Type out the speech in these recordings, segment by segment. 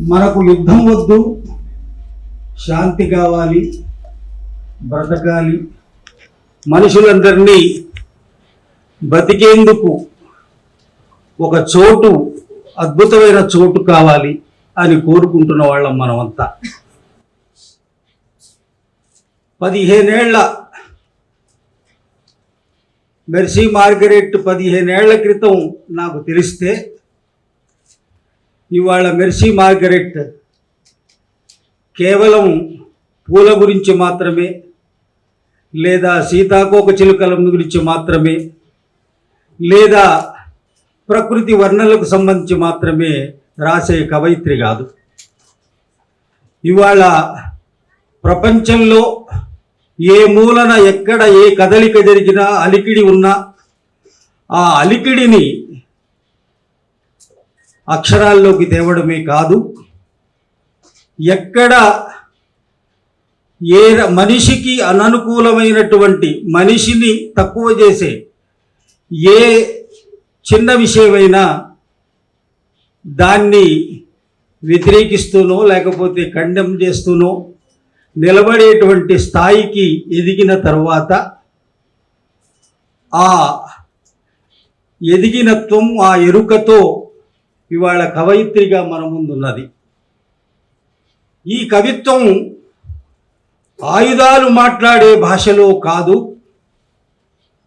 మనకు యుద్ధం వద్దు. శాంతి కావాలి బ్రతకాలి. మనుషులందరినీ బతికేందుకు ఒక చోటు అద్భుతమైన చోటు కావాలి అని కోరుకుంటున్న వాళ్ళం మనమంతా. పదిహేనేళ్ళ మెర్సీ మార్గరెట్ పదిహేనేళ్ళ క్రితం నాకు తెలిస్తే ఇవాళ మెర్సీ మార్గరెట్ కేవలం పూల గురించి మాత్రమే లేదా సీతాకోక చిలుకల గురించి మాత్రమే లేదా ప్రకృతి వర్ణలకు సంబంధించి మాత్రమే రాసే కవయిత్రి కాదు. ఇవాళ ప్రపంచంలో ఏ మూలన ఎక్కడ ఏ కదలిక జరిగినా అలికిడి ఉన్నా ఆ అలికిడిని అక్షరాల్లోకి తేవడమే కాదు ఎక్కడ ఏ మనిషికి అననుకూలమైనటువంటి మనిషిని తక్కువ చేసే ఏ చిన్న విషయమైనా దాన్ని వ్యతిరేకిస్తూనో లేకపోతే ఖండం చేస్తూనో నిలబడేటువంటి స్థాయికి ఎదిగిన తర్వాత ఆ ఎదిగినత్వం ఆ ఎరుకతో ఇవాళ కవయిత్రిగా మన ముందున్నది. ఈ కవిత్వం ఆయుధాలు మాట్లాడే భాషలో కాదు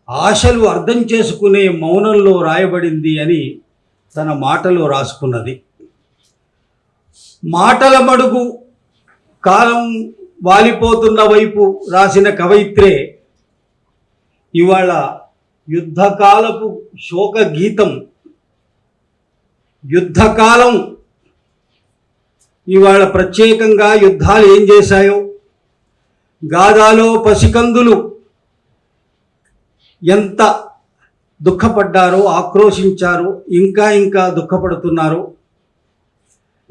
ఆశలు అర్థం చేసుకునే మౌనంలో రాయబడింది అని తన మాటలో రాసుకున్నది. మాటల మడుగు కాలం వాలిపోతున్న వైపు రాసిన కవయిత్రే ఇవాళ యుద్ధకాలపు శోక గీతం యుద్ధకాలం. ఇవాళ ప్రత్యేకంగా యుద్ధాలు ఏం చేశాయో? గాదాలో పసికందులు. ఎంత దుఃఖపడ్డారో ఆక్రోశించారు ఇంకా ఇంకా దుఃఖపడుతున్నారో.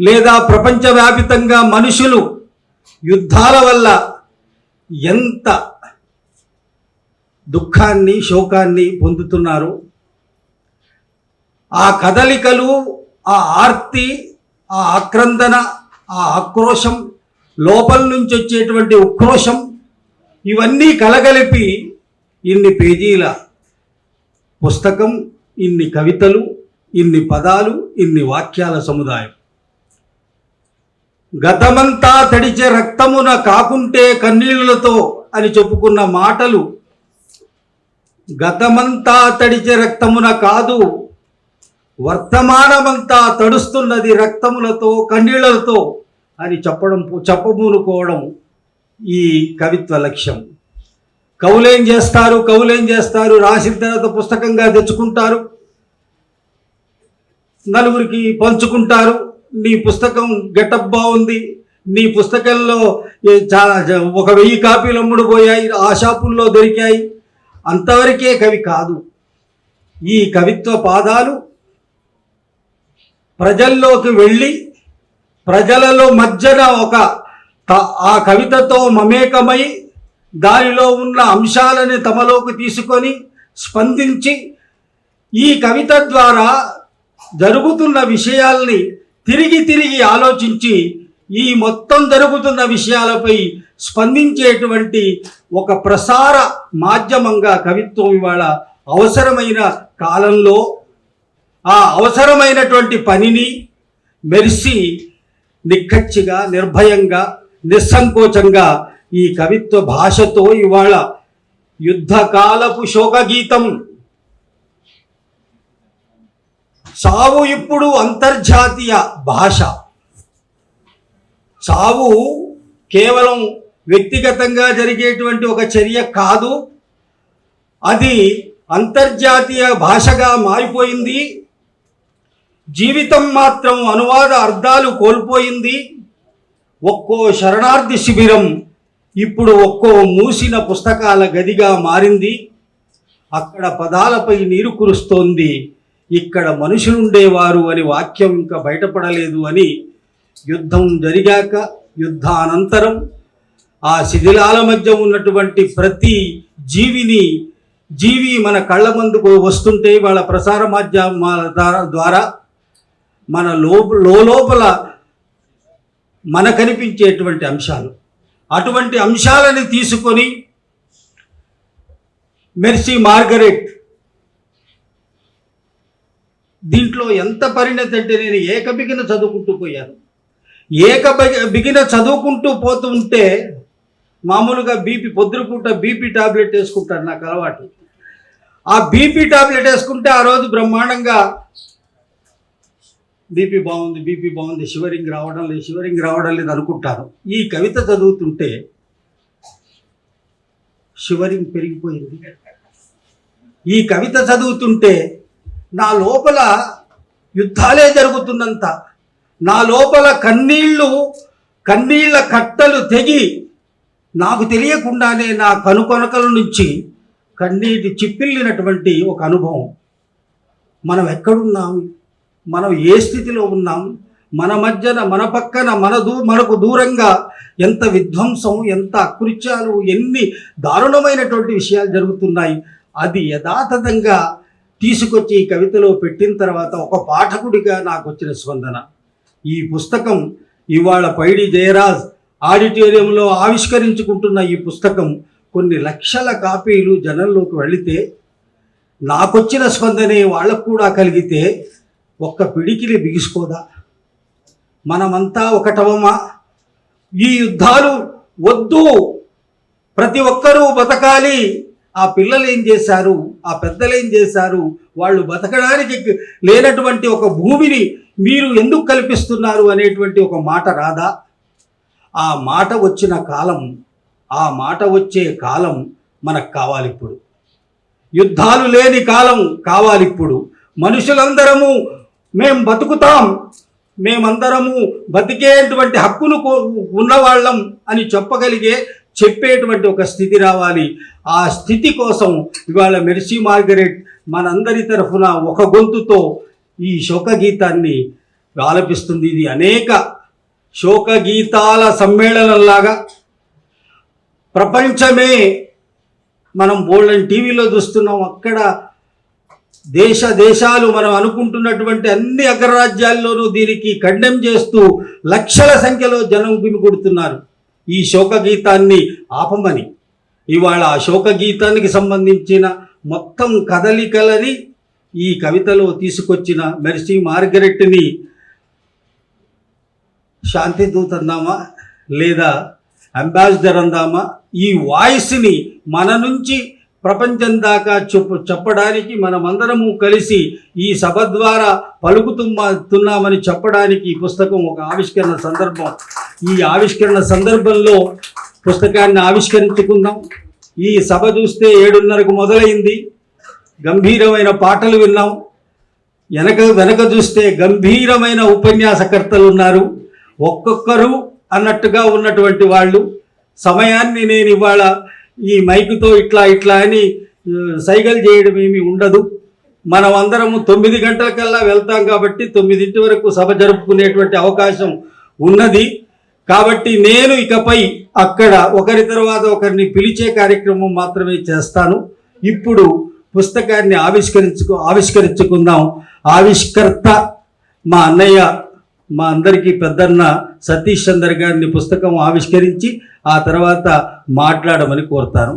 లేదా ప్రపంచవ్యాపితంగా మనుషులు యుద్ధాల వల్ల ఎంత దుఃఖాన్ని శోకాన్ని పొందుతున్నారు? ఆ కదలికలు ఆ ఆర్తి ఆ ఆక్రందన ఆ ఆక్రోశం లోపల నుంచి వచ్చేటువంటి ఉక్రోషం ఇవన్నీ కలగలిపి ఇన్ని పేజీల పుస్తకం ఇన్ని కవితలు ఇన్ని పదాలు ఇన్ని వాక్యాల సముదాయం. గతమంతా తడిచే రక్తమున కాకుంటే కన్నీళ్ళతో అని చెప్పుకున్న మాటలు గతమంతా తడిచే రక్తమున కాదు వర్తమానమంతా తడుస్తున్నది రక్తములతో కన్నీళ్ళతో అని చెప్పడం చెప్పమూనుకోవడం ఈ కవిత్వ లక్ష్యం. కవులేం చేస్తారు? కవులేం చేస్తారు? రాసిన తర్వాత పుస్తకంగా తెచ్చుకుంటారు. నలుగురికి పంచుకుంటారు. నీ పుస్తకం గెటప్ బాగుంది. నీ పుస్తకంలో చాలా ఒక వెయ్యి కాపీలు అమ్ముడుపోయాయి. ఆ షాపుల్లో దొరికాయి. అంతవరకే కవి కాదు. ఈ కవిత్వ పాదాలు ప్రజల్లోకి వెళ్ళి ప్రజలలో మధ్యన ఒక ఆ కవితతో మమేకమై దానిలో ఉన్న అంశాలని తమలోకి తీసుకొని స్పందించి ఈ కవిత ద్వారా జరుగుతున్న విషయాల్ని తిరిగి తిరిగి ఆలోచించి ఈ మొత్తం జరుగుతున్న విషయాలపై స్పందించేటువంటి ఒక ప్రసార మాధ్యమంగా కవిత్వం ఇవాళ అవసరమైన కాలంలో ఆ అవసరమైనటువంటి పనిని మెరిసి నిక్కచ్చిగా నిర్భయంగా నిస్సంకోచంగా ఈ కవిత్వ భాషతో ఇవాళ యుద్ధకాలపు శోకగీతం. సావు ఇప్పుడు అంతర్జాతీయ భాష. సావు కేవలం వ్యక్తిగతంగా జరిగేటువంటి ఒక చర్య కాదు అది అంతర్జాతీయ భాషగా మారిపోయింది. జీవితం మాత్రం అనువాద అర్థాలు కోల్పోయింది. ఒక్కో శరణార్థి శిబిరం ఇప్పుడు ఒక్కో మూసిన పుస్తకాల గదిగా మారింది. అక్కడ పదాలపై నీరు కురుస్తోంది. ఇక్కడ మనుషులుండేవారు అని వాక్యం ఇంకా బయటపడలేదు అని యుద్ధం జరిగాక యుద్ధానంతరం ఆ శిథిలాల మధ్య ఉన్నటువంటి ప్రతి జీవిని జీవి మన కళ్ళ ముందుకు వస్తుంటే వాళ్ళ ప్రసార మాధ్యమాల ద్వారా- ద్వారా మన లో లోపల మనకనిపించేటువంటి అంశాలు. అటువంటి అంశాలని తీసుకొని మెర్సీ మార్గరెట్ దీంట్లో ఎంత పరిణతి అంటే నేను ఏకబిగిన చదువుకుంటూ పోయాను. ఏక బిగిన చదువుకుంటూ పోతుంటే మామూలుగా బీపీ పొద్దురుపూట బీపీ టాబ్లెట్ వేసుకుంటాను నాకు అలవాటు. ఆ బీపీ టాబ్లెట్ వేసుకుంటే ఆ రోజు బ్రహ్మాండంగా బీపీ బాగుంది బీపీ బాగుంది షివరింగ్ రావడం లేదు షివరింగ్ రావడం లేదు అనుకుంటారు. ఈ కవిత చదువుతుంటే షివరింగ్ పెరిగిపోయింది. ఈ కవిత చదువుతుంటే నా లోపల యుద్ధాలే జరుగుతున్నంత నా లోపల కన్నీళ్ళు కన్నీళ్ళ కట్టలు తెగి నాకు తెలియకుండానే నా కనుకొనకల నుంచి కన్నీటి చిప్పిల్లినటువంటి ఒక అనుభవం. మనం ఎక్కడున్నాం? మనం ఏ స్థితిలో ఉన్నాం? మన మధ్యన మన పక్కన మన దూ మనకు దూరంగా ఎంత విధ్వంసం ఎంత అకృత్యాలు ఎన్ని దారుణమైనటువంటి విషయాలు జరుగుతున్నాయి? అది యథాతథంగా తీసుకొచ్చి ఈ కవితలో పెట్టిన తర్వాత ఒక పాఠకుడిగా నాకు వచ్చిన స్పందన. ఈ పుస్తకం ఇవాళ పైడి జయరాజ్ ఆడిటోరియంలో ఆవిష్కరించుకుంటున్న ఈ పుస్తకం కొన్ని లక్షల కాపీలు జనంలోకి వెళితే నాకొచ్చిన స్పందనే వాళ్ళకు కూడా కలిగితే ఒక్క పిడికిలి బిగుసుకోదా? మనమంతా ఒకటవమా? ఈ యుద్ధాలు వద్దు. ప్రతి ఒక్కరూ బతకాలి. ఆ పిల్లలు ఏం చేశారు? ఆ పెద్దలు ఏం చేశారు? వాళ్ళు బతకడానికి లేనటువంటి ఒక భూమిని మీరు ఎందుకు కల్పిస్తున్నారు అనేటువంటి ఒక మాట రాదా? ఆ మాట వచ్చిన కాలం ఆ మాట వచ్చే కాలం మనకు కావాలి ఇప్పుడు. యుద్ధాలు లేని కాలం కావాలి ఇప్పుడు. మనుషులందరము మేము బతుకుతాం. మేమందరము బతికేటువంటి హక్కును కో- ఉన్నవాళ్ళం అని చెప్పగలిగే చెప్పేటువంటి ఒక స్థితి రావాలి. ఆ స్థితి కోసం ఇవాళ మెర్సీ మార్గరెట్ మనందరి తరఫున ఒక గొంతుతో ఈ శోకగీతాన్ని ఆలపిస్తుంది. ఇది అనేక శోకగీతాల సమ్మేళనంలాగా ప్రపంచమే మనం బోల్డెన్ టీవీలో చూస్తున్నాం. అక్కడ దేశ దేశాలు మనం అనుకుంటున్నటువంటి అన్ని అగ్రరాజ్యాల్లోనూ దీనికి ఖండం చేస్తూ లక్షల సంఖ్యలో జనం గుమికొడుతున్నారు ఈ శోకగీతాన్ని ఆపమని. ఇవాళ ఆ శోకగీతానికి సంబంధించిన మొత్తం కదలికలని ఈ కవితలో తీసుకొచ్చిన మెర్సీ మార్గరెట్ని శాంతిదూత అందామా లేదా అంబాసిడర్ అందామా? ఈ వాయిస్ని మన నుంచి ప్రపంచం దాకా చెప్పు చెప్పడానికి మనమందరము కలిసి ఈ సభ ద్వారా పలుకుతున్నామని చెప్పడానికి ఈ పుస్తకం ఒక ఆవిష్కరణ సందర్భం. ఈ ఆవిష్కరణ సందర్భంలో పుస్తకాన్ని ఆవిష్కరించుకుందాం. ఈ సభ చూస్తే ఏడున్నరకు మొదలైంది. గంభీరమైన పాటలు విన్నాం. వెనక వెనక చూస్తే గంభీరమైన ఉపన్యాసకర్తలు ఉన్నారు ఒక్కొక్కరు అన్నట్టుగా ఉన్నటువంటి వాళ్ళు. సమయాన్ని నేను ఇవాళ ఈ మైకుతో ఇట్లా ఇట్లా అని సైగలు చేయడం ఏమీ ఉండదు. మనం అందరము తొమ్మిది గంటలకల్లా వెళ్తాం కాబట్టి తొమ్మిదింటి వరకు సభ జరుపుకునేటువంటి అవకాశం ఉన్నది. కాబట్టి నేను ఇకపై అక్కడ ఒకరి తర్వాత ఒకరిని పిలిచే కార్యక్రమం మాత్రమే చేస్తాను. ఇప్పుడు పుస్తకాన్ని ఆవిష్కరించుకు ఆవిష్కరించుకుందాం. ఆవిష్కర్త మా అన్నయ్య మా అందరికీ పెద్దన్న సతీష్ చందర్ గారిని పుస్తకం ఆవిష్కరించి ఆ తర్వాత మాట్లాడమని కోరుతాను.